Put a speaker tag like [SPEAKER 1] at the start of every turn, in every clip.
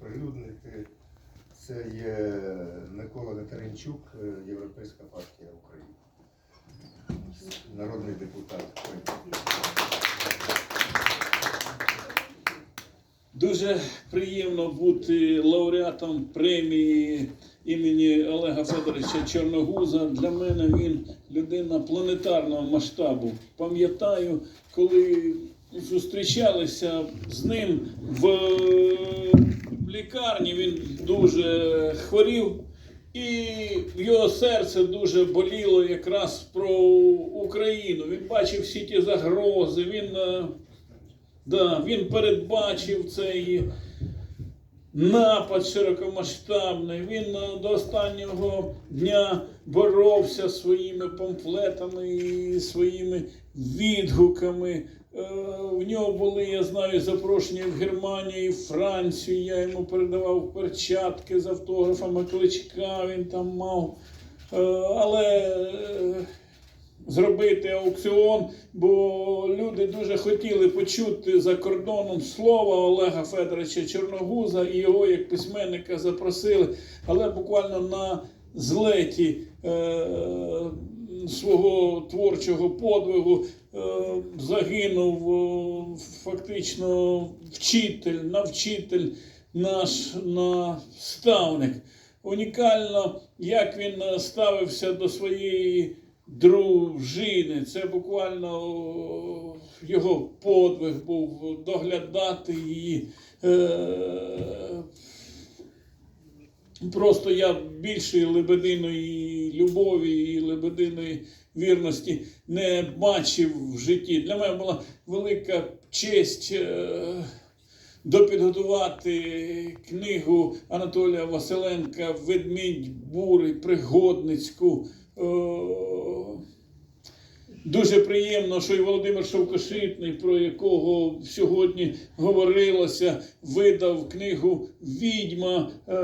[SPEAKER 1] оприлюднити. Це є Микола Нетеренчук, е, Європейська партія України. Народний депутат.
[SPEAKER 2] Дуже приємно бути лауреатом премії імені Олега Федоровича Чорногуза. Для мене він людина планетарного масштабу. Пам'ятаю, коли зустрічалися з ним в лікарні, він дуже хворів. І його серце дуже боліло якраз про Україну. Він бачив всі ті загрози. Він е, Да, він передбачив цей напад широкомасштабний. Він е, до останнього дня боровся своїми памфлетами і своїми відгуками. Е, В нього були, я знаю, запрошення в Германію і Францію. Я йому передавав перчатки з автографами кличка, він там мав. Е, Але е, зробити аукціон, бо люди дуже хотіли почути за кордоном слово Олега Федоровича Чорногуза і його як письменника запросили, але буквально на злеті свого творчого подвигу загинув е, фактично вчитель, навчитель, наш наставник. Унікально, як він е, ставився до своєї дружини. Це буквально його подвиг був доглядати її. Е, Просто я більшої лебединої любові і лебединої вірності не бачив в житті. Для мене була велика честь е, допідготувати книгу Анатолія Василенка Ведмідь бури пригодницьку. Дуже приємно, що і Володимир Шовкошитний, про якого сьогодні говорилося, видав книгу Відьма е,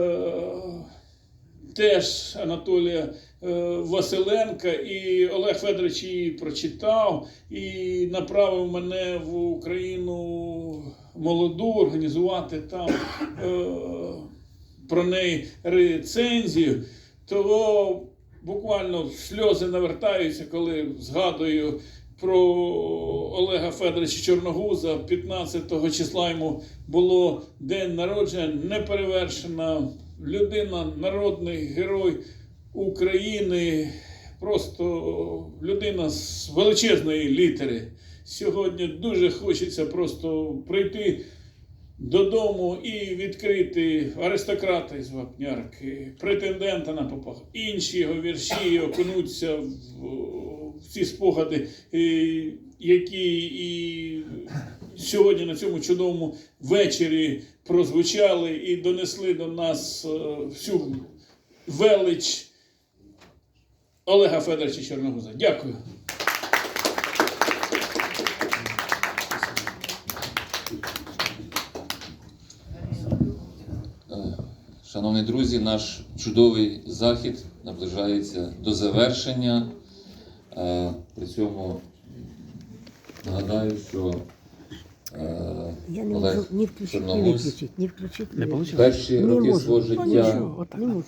[SPEAKER 2] теж Анатолія е, Василенка. І Олег Федорович її прочитав і направив мене в Україну молоду організувати там е, про неї рецензію. Того буквально сльози навертаються, коли згадую про Олега Федоровича Чорногуза. 15 числа йому було день народження, неперевершена людина, народний герой України, просто людина з величезної літери. Сьогодні дуже хочеться просто прийти додому і відкрити аристократа із Вапнярки, претендента на попах, інші його вірші окунуться в, в ці спогади, е, які і сьогодні на цьому чудовому вечорі прозвучали і донесли до нас е, всю велич Олега Федоровича Чорногуза. Дякую.
[SPEAKER 3] Шановні друзі, наш чудовий захід наближається до завершення. Е, При цьому нагадаю, що е,
[SPEAKER 4] Я не
[SPEAKER 3] Олег
[SPEAKER 4] можу не включити, не
[SPEAKER 3] Чорногуз
[SPEAKER 4] виключити, ні включити,
[SPEAKER 5] Не
[SPEAKER 3] перші роки свого
[SPEAKER 4] Ну,
[SPEAKER 3] життя
[SPEAKER 5] отак.
[SPEAKER 4] Не можу.